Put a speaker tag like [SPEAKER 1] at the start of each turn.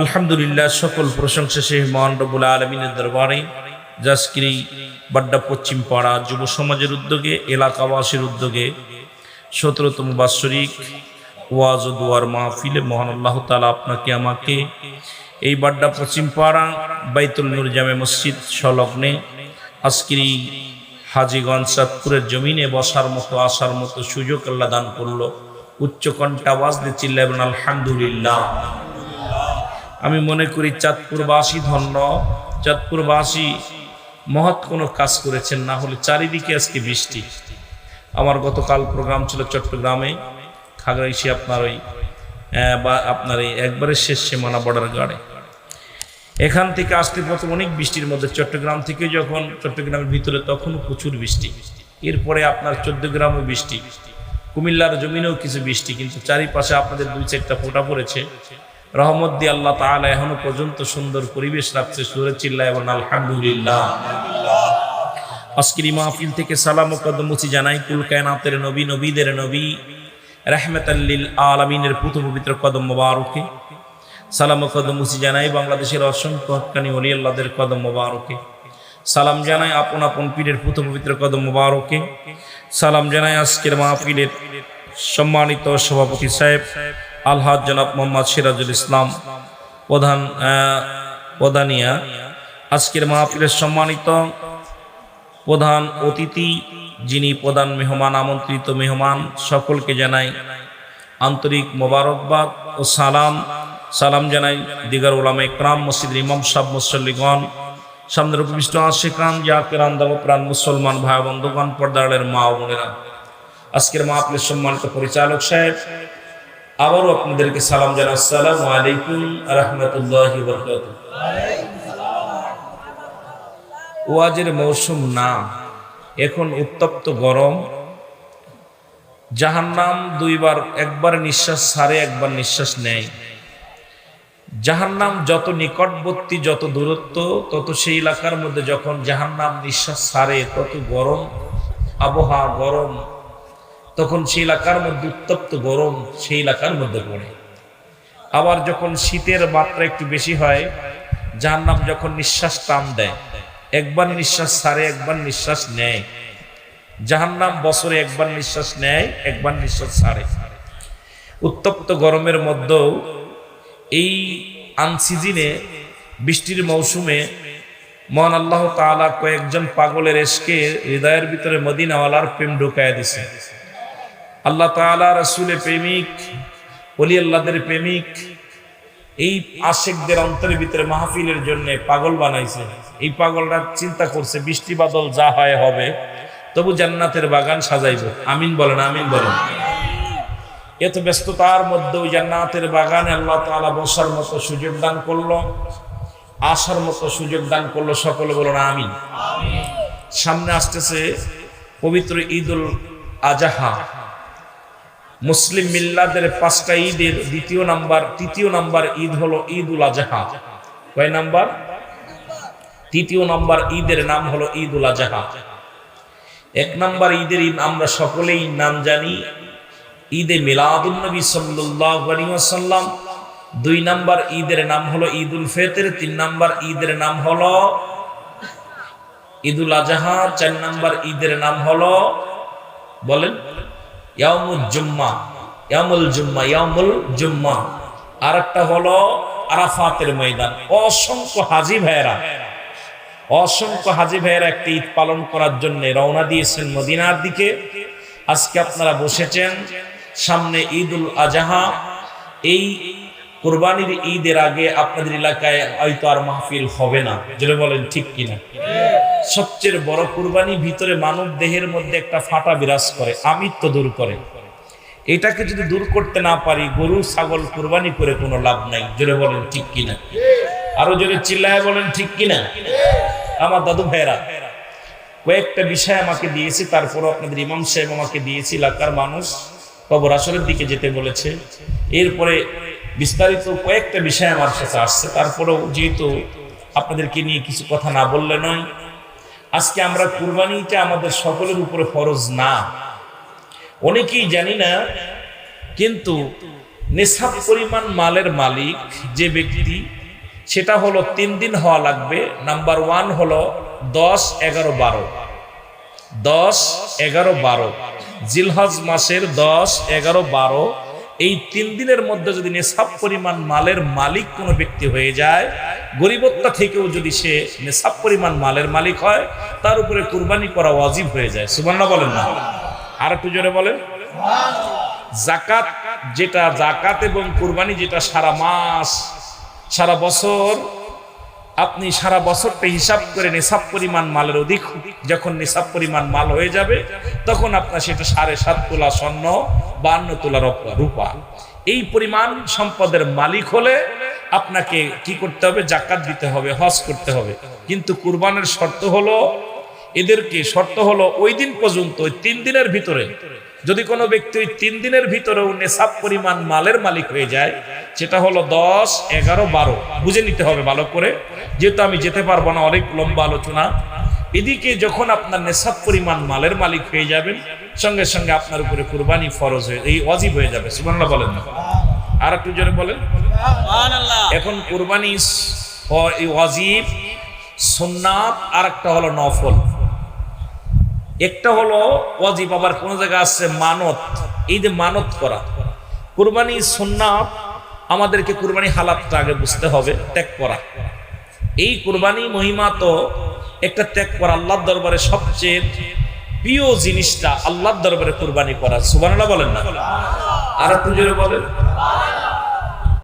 [SPEAKER 1] আলহামদুলিল্লাহ, সকল প্রশংসা শেখ মহান রবুল আলমিনের দরবারে জাসকিরি বাড্ডা পশ্চিম পাড়া যুব সমাজের উদ্যোগে, এলাকাবাসীর উদ্যোগে, সতেরোতম বাৎসরিক ওয়াজ ও দুয়ার মাহফিলে মহান আল্লাহ তালা আপনাকে, আমাকে এই বাড্ডা পশ্চিম পাড়া বাইতুল নূর জামে মসজিদ সংলগ্নে, আজকের হাজিগঞ্জ চাঁদপুরের জমিনে বসার মতো, আসার মতো সুযোগ আল্লাহ দান করল। উচ্চ কণ্ঠে আওয়াজ দিয়ে আলহামদুলিল্লাহ। আমি মনে করি চাঁদপুরবাসী ধন্য। চাঁদপুরবাসী মহৎ কোনো কাজ করেছেন না হলে চারিদিকে আজকে বৃষ্টি। আমার গতকাল প্রোগ্রাম ছিল চট্টগ্রামে। খাগড়াইশি আপনার ওই বা আপনার এই একবারের শেষ সীমানা বর্ডার গাড়ে। এখান থেকে আসতে প্রথম অনেক বৃষ্টির মধ্যে চট্টগ্রাম থেকে যখন চট্টগ্রামের ভিতরে তখনও প্রচুর বৃষ্টি। এরপরে আপনার চোদ্দ গ্রামও বৃষ্টি। কুমিল্লার জমিনেও কিছু বৃষ্টি, কিন্তু চারিপাশে আপনাদের দুই চারটা ফোঁটা পড়েছে। রহমত দিয়ে আল্লাহ তাআলা এখনও পর্যন্ত সুন্দর পরিবেশ রাখছে সুরে চিল্লা এবং আলহামদুলিল্লাহ। আজকের মাহফিল থেকে সালাম কদমুচি জানাই, কুল কায়নাতের নবী, নবীদের নবী রাহমাতাল্লিল আলামিনের পুত পবিত্র কদম মোবারকে। সালাম কদমুচি জানাই বাংলাদেশের অসংখ্য হকানি অলি আল্লাহদের কদম মোবারকে। সালাম জানাই আপন আপন পীরের পুত পবিত্র কদম মোবারকে। সালাম জানাই আজকের মাহফিলের সম্মানিত সভাপতি সাহেব সাহেব আলহাজ জনাব মোহাম্মদ সিরাজুল ইসলাম, প্রধান প্রধানিয়া। আজকের মাহফিলের সম্মানিত প্রধান অতিথি, যিনি প্রধান মেহমান, আমন্ত্রিত মেহমান, সকলকে জানাই আন্তরিক মোবারকবাদ ও সালাম। সালাম জানাই দিগার ওলামা ইকরাম মসজিদের ইমাম সাহ মুসল্লিগণ, সামনের উপবিষ্ট আশেকান জাকেরান প্রাণ মুসলমান ভাই বন্ধুগণ পর্দারের মা বোনেরা। আজকের মাহফিলের সম্মানিত পরিচালক সাহেব আবারও আপনাদেরকে সালাম জানাই। আসসালামু আলাইকুম রহমতুল্লাহ ওয়াজের মৌসুম না, এখন উত্তপ্ত গরম। জাহান্নাম দুইবার, একবার নিঃশ্বাস সারে একবার নিঃশ্বাস নেয়। জাহান্নাম যত নিকটবর্তী, যত দূরত্ব, তত সেই এলাকার মধ্যে যখন জাহান্নাম নিঃশ্বাস সারে তত গরম, আবহাওয়া গরম। তখন সেই এলাকার মধ্যে উত্তপ্ত গরম সেই এলাকার মধ্যে পড়ে। আবার যখন শীতের মাত্রা একটু বেশি হয়, যার নাম যখন নিঃশ্বাস টান দেয়, একবার নিঃশ্বাস ছাড়ে, একবার নিঃশ্বাস নেয়। জাহান্নাম বছরে একবার নিঃশ্বাস নেয়, একবার নিঃশ্বাস ছাড়ে। উত্তপ্ত গরমের মধ্যেও এই আনসিজিনে বৃষ্টির মৌসুমে মহান আল্লাহ তাআলা কয়েকজন পাগলের এসকে হৃদয়ের ভিতরে মদিনাওয়ালার প্রেম ঢুকায় দিছে। আল্লাহ তাআলা রসুলের প্রেমিক অলি আল্লাহদের প্রেমিক, এই আশেকদের অন্তরের ভিতরে মাহফিলের জন্য পাগল বানাইছে। এই পাগলরা চিন্তা করছে, বৃষ্টি বাদল যা হয় হবে, তবু জান্নাতের বাগান সাজাইব। আমিন বলেন আমিন বলেন। এত ব্যস্ততার মধ্যেও জান্নাতের বাগানে আল্লাহ তাআলা বসার মতো সুযোগ দান করল, আসার মতো সুযোগ দান করল, সকলে বলুন, আমিন। সামনে আসতেছে পবিত্র ঈদুল আজাহা। মুসলিম মিল্লাদের পাঁচটা ঈদের দ্বিতীয় নাম্বার, তৃতীয় নাম্বার ঈদ হলো ঈদ উল আজহা। কয় নাম্বার? তৃতীয় নাম্বার ঈদের নাম হলো ঈদ উল আজহা। এক নাম্বার ঈদের ঈদ আমরা সকলেই নাম জানি, ঈদে মিলাদুল নবী সাল্লাল্লাহু আলাইহি ওয়াসাল্লাম। দুই নাম্বার ঈদের নাম হলো ঈদ উল ফিতর, তিন নাম্বার ঈদের নাম হলো ঈদুল আজহা, চার নাম্বার ঈদের নাম হলো, বলেন। ইয়ামুল জুম্মা ইয়ামুল জুম্মা ইয়ামুল জুম্মা। আর হলো আরাফাতের ময়দান। অসংখ্য অসংখ্য একটি ঈদ পালন করার রওনা দিয়েছেন মদিনার দিকে। আজকে আপনারা বসেছেন সামনে ঈদুল আজহা। এই কোরবানির ঈদের আগে আপনাদের এলাকায় হয়তো আর মাহফিল হবে না। যেটা বলেন, ঠিক কিনা? সবচেয়ে বড় কুরবানি ভিতরে মানব দেহের মধ্যে একটা ফাটা বিরাজ করে, আমিত্ব দূর করে। এটাকে যদি দূর করতে না পারি, গরু, ছাগল কুরবানি করে কোনো লাভ নাই। জোরে বলেন ঠিক কিনা? আরও জোরে চিল্লায় বলেন ঠিক কিনা? আমার দাদু ভাইরা কয়েকটা বিষয় আমাকে দিয়েছি, তারপরও আপনাদের ইমাম সাহেব আমাকে দিয়েছি, এলাকার মানুষ কবর আসরের দিকে যেতে বলেছে। এরপরে বিস্তারিত কয়েকটা বিষয় আমার কাছে আসছে, তারপরেও যেহেতু আপনাদেরকে নিয়ে কিছু কথা না বললে নয় আজকে আমরা কুরবানিটা আমাদের সকলের উপরে ফরজ না। অনেকেই জানি না, কিন্তু নেশাব পরিমাণ মালের মালিক যে ব্যক্তি, সেটা হলো তিন দিন হওয়া লাগবে। নাম্বার ওয়ান হলো দশ এগারো বারো। দশ এগারো বারো। জিলহজ মাসের দশ এগারো বারো। এই তিন দিনের মধ্যে যদি নেশাব পরিমাণ মালের মালিক কোনো ব্যক্তি হয়ে যায় গরিবত্তা থেকেও যদি সে নেশাব পরিমাণ মালের মালিক হয়, তার উপরে কুরবানি করা ওয়াজিব হয়ে যায়। সুবর্ণা বলেন না। আর একটু জোরে বলেন। জাকাত যেটা জাকাত এবং কুরবানি যেটা সারা মাস, সারা বছর, আপনি সারা বছরটা হিসাব করে নেশাব পরিমাণ মালের অধিক যখন নেশাব পরিমাণ মাল হয়ে যাবে, তখন আপনার সেটা সাড়ে সাত তোলা স্বর্ণ, বান্ন তোলা রূপা- রূপা। এই পরিমাণ সম্পদের মালিক হলে আপনাকে কি করতে হবে? জাকাত দিতে হবে, হজ করতে হবে। কিন্তু কুরবানের শর্ত হলো, এদেরকে শর্ত হলো ওই দিন পর্যন্ত, ওই তিন দিনের ভিতরে, যদি কোনো ব্যক্তি ওই তিন দিনের ভিতরেও নেশাব পরিমাণ মালের মালিক হয়ে যায়, সেটা হলো দশ, এগারো, বারো। বুঝে নিতে হবে ভালো করে। যেহেতু আমি যেতে পারব না, অনেক লম্বা আলোচনা। এদিকে যখন আপনার নেশাব পরিমাণ মালের মালিক হয়ে যাবেন, সঙ্গে সঙ্গে আপনার উপরে কুরবানি ফরজ হয়ে, এই অজীব হয়ে যাবে। সুবহানাল্লাহ বলেন না। আর একটু জোরে বলেন। এখন কুরবানি সুন্নাত আর একটা হলো নফল। একটা হলো ওয়াজিব, আবার কোন জায়গায় আছে মানত। এই যে মানত করা। কুরবানি সুন্নাত, আমাদেরকে কুরবানি হালাতটা আগে বুঝতে হবে, ত্যাগ করা। এই কুরবানি মহিমা তো একটা ত্যাগ করা, আল্লাহর দরবারে সবচেয়ে প্রিয় জিনিসটা আল্লাহর দরবারে কুরবানি করা। সুবহানাল্লাহ বলেন না? আর একটু জোরে বলেন।